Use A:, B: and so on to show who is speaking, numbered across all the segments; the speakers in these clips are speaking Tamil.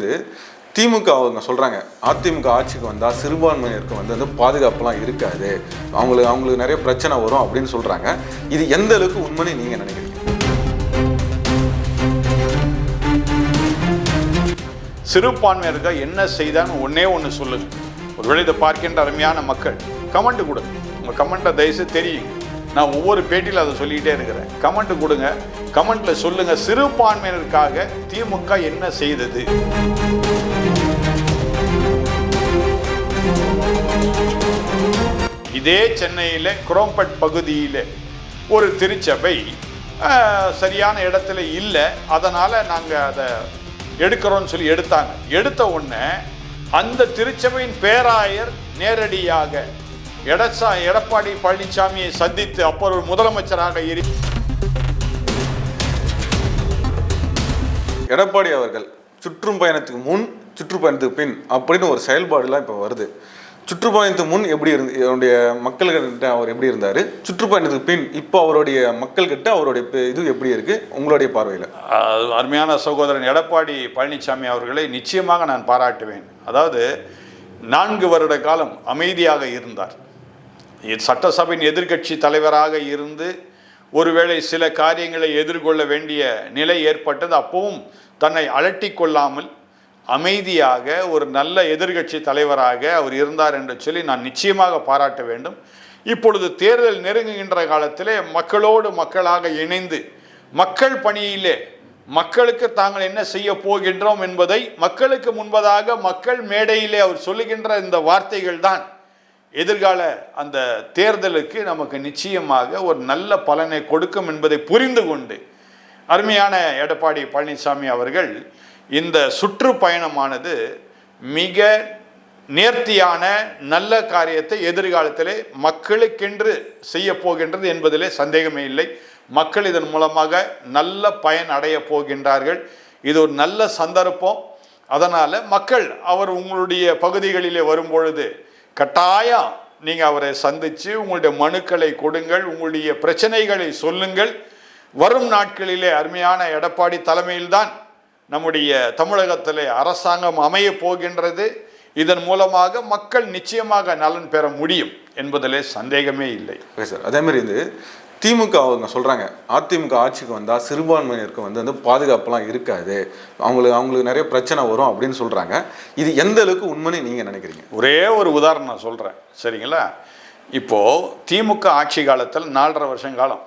A: இது திமுக அவங்க சொல்றாங்க. அதிமுக ஆட்சிக்கு வந்தா சிறுபான்மையினருக்கு வந்து வந்து பாதுகாப்புலாம் இருக்காது. அவங்களுக்கு அவங்களுக்கு நிறைய பிரச்சனை வரும் அப்படின்னு சொல்றாங்க. இது எந்த அளவுக்கு உண்மைன்னு நீங்க நினைக்கிறீங்க?
B: சிறுபான்மையர்கள் என்ன செய்தான்னு ஒன்றே ஒன்று சொல்லுங்க. ஒருவேளை இதை பார்க்கின்ற அருமையான மக்கள் கமெண்ட் கொடுங்க. உங்கள் கமெண்ட்டை தயவுசெய்து தெரியுங்க நான் ஒவ்வொரு பேட்டியில் அதை சொல்லிக்கிட்டே இருக்கிறேன். கமெண்ட் கொடுங்க. கமெண்ட்ல சொல்லுங்க. சிறுபான்மையினருக்காக திமுக என்ன செய்தது? இதே சென்னையில் குரோம்பட் பகுதியில் ஒரு திருச்சபை சரியான இடத்துல இல்லை. அதனால் நாங்கள் அதை எடுக்கிறோம்னு சொல்லி எடுத்தாங்க. எடுத்த உடனே அந்த திருச்சபையின் பேராயர் நேரடியாக எடச்சா எடப்பாடி பழனிசாமியை சந்தித்து அப்போ ஒரு முதலமைச்சராக இரு
A: எடப்பாடி அவர்கள் சுற்றுப்பயணத்துக்கு முன் சுற்றுப்பயணத்துக்கு பின் அப்படின்னு ஒரு செயல்பாடுலாம் இப்போ வருது. சுற்றுப்பயணத்துக்கு முன் எப்படி இருந்து அவருடைய மக்கள்கிட்ட அவர் எப்படி இருந்தார்? சுற்றுப்பயணத்துக்கு பின் இப்போ அவருடைய மக்கள்கிட்ட அவருடைய இது எப்படி இருக்கு? உங்களுடைய பார்வையில்.
B: அருமையான சகோதரன் எடப்பாடி பழனிசாமி அவர்களை நிச்சயமாக நான் பாராட்டுவேன். அதாவது நான்கு வருட காலம் அமைதியாக இருந்தார். சட்டசபையின் எதிர்கட்சி தலைவராக இருந்து ஒருவேளை சில காரியங்களை எதிர்கொள்ள வேண்டிய நிலை ஏற்பட்டது. அப்பவும் தன்னை அலட்டி கொள்ளாமல் அமைதியாக ஒரு நல்ல எதிர்க்கட்சி தலைவராக அவர் இருந்தார் என்று சொல்லி நான் நிச்சயமாக பாராட்ட வேண்டும். இப்பொழுது தேர்தல் நெருங்குகின்ற காலத்திலே மக்களோடு மக்களாக இணைந்து மக்கள் பணியிலே மக்களுக்கு தாங்கள் என்ன செய்ய போகின்றோம் என்பதை மக்களுக்கு முன்பதாக மக்கள் மேடையிலே அவர் சொல்லுகின்ற இந்த வார்த்தைகள் தான். எதிர்கால அந்த தேர்தலுக்கு நமக்கு நிச்சயமாக ஒரு நல்ல பலனை கொடுக்கும் என்பதை புரிந்து கொண்டு அருமையான எடப்பாடி பழனிசாமி அவர்கள் இந்த சுற்றுப்பயணமானது மிக நேர்த்தியான நல்ல காரியத்தை எதிர்காலத்திலே மக்களுக்கென்று செய்ய போகின்றது என்பதிலே சந்தேகமே இல்லை. மக்கள் இதன் மூலமாக நல்ல பயன் அடைய போகின்றார்கள். இது ஒரு நல்ல சந்தர்ப்பம். அதனால் மக்கள் அவர் உங்களுடைய பகுதிகளிலே வரும்பொழுது கட்டாயம் நீங்கள் அவரை சந்தித்து உங்களுடைய மனுக்களை கொடுங்கள் உங்களுடைய பிரச்சனைகளை சொல்லுங்கள். வரும் நாட்களிலே அருமையான எடப்பாடி தலைமையில்தான் நம்முடைய தமிழகத்தில் அரசாங்கம் அமைய போகின்றது. இதன் மூலமாக மக்கள் நிச்சயமாக நலன் பெற முடியும் என்பதிலே சந்தேகமே இல்லை.
A: Okay sir. அதே மாதிரி இது திமுக அவங்க சொல்கிறாங்க அதிமுக ஆட்சிக்கு வந்தால் சிறுபான்மையினருக்கு வந்து வந்து பாதுகாப்புலாம் இருக்காது. அவங்களுக்கு அவங்களுக்கு நிறைய பிரச்சனை வரும் அப்படின்னு சொல்கிறாங்க இது எந்த அளவுக்கு உண்மைன்னு நீங்கள் நினைக்கிறீங்க?
B: ஒரே ஒரு உதாரணம் நான் சொல்கிறேன் சரிங்களா? இப்போது திமுக ஆட்சி காலத்தில் நாலரை வருஷம் காலம்.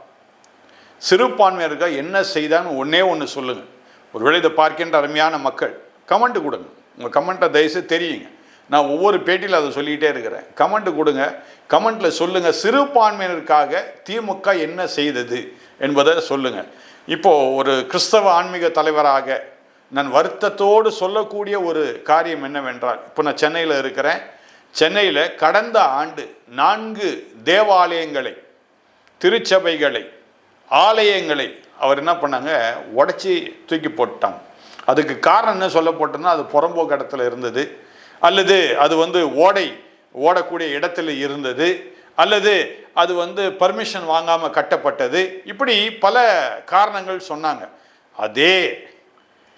B: சிறுபான்மையினருக்காக என்ன செய்தான்னு ஒன்றே ஒன்று சொல்லுங்கள் ஒருவேளை இதை பார்க்கின்ற அருமையான மக்கள் கமெண்ட் கொடுங்க. உங்கள் கமெண்ட்டை தயவுசெய்து தெரியுங்க நான் ஒவ்வொரு பேட்டியில் அதை சொல்லிக்கிட்டே இருக்கிறேன். கமெண்ட் கொடுங்க. கமெண்ட்டில் சொல்லுங்கள் சிறுபான்மையினருக்காக திமுக என்ன செய்தது என்பதை சொல்லுங்கள் இப்போது ஒரு கிறிஸ்தவ ஆன்மீக தலைவராக நான் வருத்தத்தோடு சொல்லக்கூடிய ஒரு காரியம் என்னவென்றால் இப்போ நான் சென்னையில் இருக்கிறேன். சென்னையில் கடந்த ஆண்டு நான்கு தேவாலயங்களை திருச்சபைகளை ஆலயங்களை அவர் என்ன பண்ணாங்க? உடச்சி தூக்கி போட்டாங்க. அதுக்கு காரணம் என்ன சொல்லப்பட்டதுன்னா அது புறம்போக்கு இடத்துல இருந்தது. அல்லது அது வந்து ஓடை ஓடக்கூடிய இடத்துல இருந்தது அல்லது அது வந்து பர்மிஷன் வாங்காமல் கட்டப்பட்டது. இப்படி பல காரணங்கள் சொன்னாங்க. அதே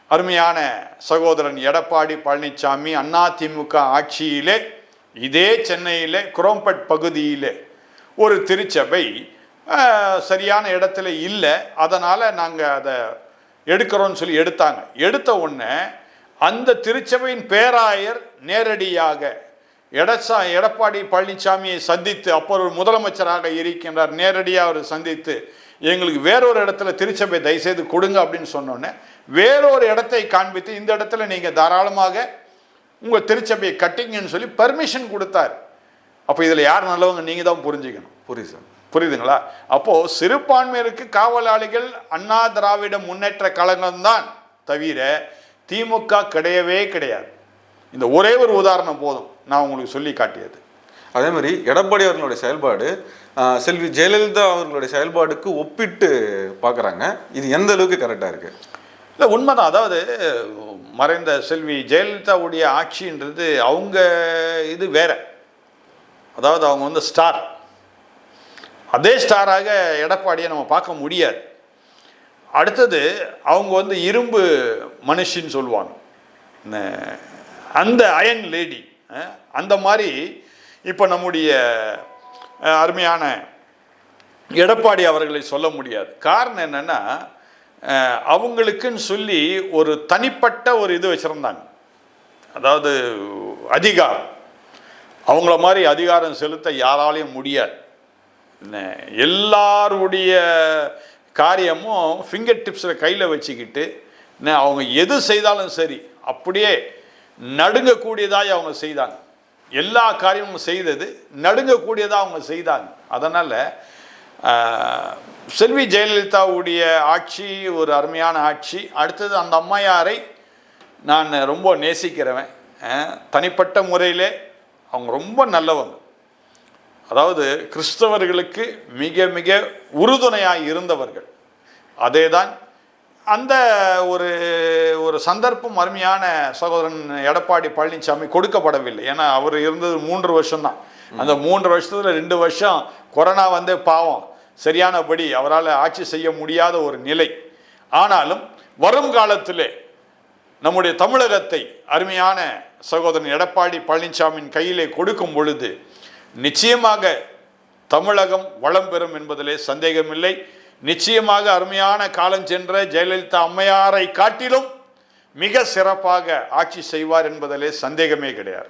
B: அருமையான சகோதரன் எடப்பாடி பழனிசாமி திமுக ஆட்சியிலே இதே சென்னையில் குரோம்பட் பகுதியில் ஒரு திருச்சபை சரியான இடத்துல இல்லை. அதனால் நாங்கள் அதை எடுக்கிறோன்னு சொல்லி எடுத்தாங்க. எடுத்த உடனே அந்த திருச்சபையின் பேராயர் நேரடியாக எடச்சா எடப்பாடி பழனிசாமியை சந்தித்து அப்போ ஒரு முதலமைச்சராக இருக்கின்றார். நேரடியாக அவர் சந்தித்து எங்களுக்கு வேறொரு இடத்துல திருச்சபை தயவுசெய்து கொடுங்க அப்படின்னு சொன்னோன்னே வேறொரு இடத்தை காண்பித்து இந்த இடத்துல நீங்கள் தாராளமாக உங்கள் திருச்சபையை கட்டிங்கன்னு சொல்லி பர்மிஷன் கொடுத்தார். அப்போ இதில் யார் நல்லவங்க நீங்கள் தான் புரிஞ்சுக்கணும்.
A: புரியுது சார்.
B: புரியுதுங்களா? அப்போ சிறுபான்மையருக்கு காவலாளிகள் அண்ணா திராவிட முன்னேற்ற கழகம்தான் தவிர திமுக கிடையவே கிடையாது. இந்த ஒரே ஒரு உதாரணம் போதும். நான் உங்களுக்கு சொல்லி காட்டியது.
A: அதே மாதிரி எடப்பாடி அவர்களுடைய செயல்பாடு செல்வி ஜெயலலிதா அவர்களுடைய செயல்பாடுக்கு ஒப்பிட்டு பார்க்குறாங்க. இது எந்த அளவுக்கு கரெக்டாக இருக்கு?
B: இல்லை உண்மைதான். அதாவது மறைந்த செல்வி ஜெயலலிதாவுடைய ஆட்சின்றது அவங்க இது வேற. அதாவது அவங்க வந்து ஸ்டார் அதே ஸ்டாராக எடப்பாடியை நம்ம பார்க்க முடியாது. அடுத்தது அவங்க வந்து இரும்பு மனுஷின்னு சொல்லுவாங்க. ந- அந்த அயன் லேடி அந்த மாதிரி இப்போ நம்முடைய அருமையான எடப்பாடி அவர்களை சொல்ல முடியாது. காரணம் என்னென்னா அவங்களுக்குன்னு சொல்லி ஒரு தனிப்பட்ட ஒரு இது வச்சுருந்தாங்க. அதாவது அதிகாரம். அவங்கள மாதிரி அதிகாரம் செலுத்த யாராலையும் முடியாது. எல்லாருடைய காரியமும் ஃபிங்கர் டிப்ஸில் கையில் வச்சுக்கிட்டு அவங்க எது செய்தாலும் சரி அப்படியே நடுங்கக்கூடியதாய் அவங்க செய்தாங்க. எல்லா காரியமும் செய்தது நடுங்கக்கூடியதாக அவங்க செய்தாங்க. அதனால் செல்வி ஜெயலலிதாவுடைய ஆட்சி ஒரு அருமையான ஆட்சி. அடுத்தது அந்த அம்மையாரை நான் ரொம்ப நேசிக்கிறவன். தனிப்பட்ட முறையிலே அவங்க ரொம்ப நல்லவங்க. அதாவது கிறிஸ்தவர்களுக்கு மிக மிக உறுதுணையாக இருந்தவர்கள். அதே தான் அந்த ஒரு ஒரு சந்தர்ப்பம் அருமையான சகோதரன் எடப்பாடி பழனிசாமி கொடுக்கப்படவில்லை. ஏன்னா அவர் இருந்தது மூன்று வருஷம்தான். அந்த மூன்று வருஷத்தில் ரெண்டு வருஷம் கொரோனா வந்து பாவம். சரியானபடி அவரால் ஆட்சி செய்ய முடியாத ஒரு நிலை. ஆனாலும் வரும் காலத்திலே நம்முடைய தமிழகத்தை அருமையான சகோதரன் எடப்பாடி பழனிசாமியின் கையிலே கொடுக்கும் பொழுது நிச்சயமாக தமிழகம் வளம் பெறும் என்பதிலே சந்தேகமில்லை. நிச்சயமாக அருமையான காலம் சென்ற ஜெயலலிதா அம்மையாரை காட்டிலும் மிக சிறப்பாக ஆட்சி செய்வார் என்பதிலே சந்தேகமே கிடையாது.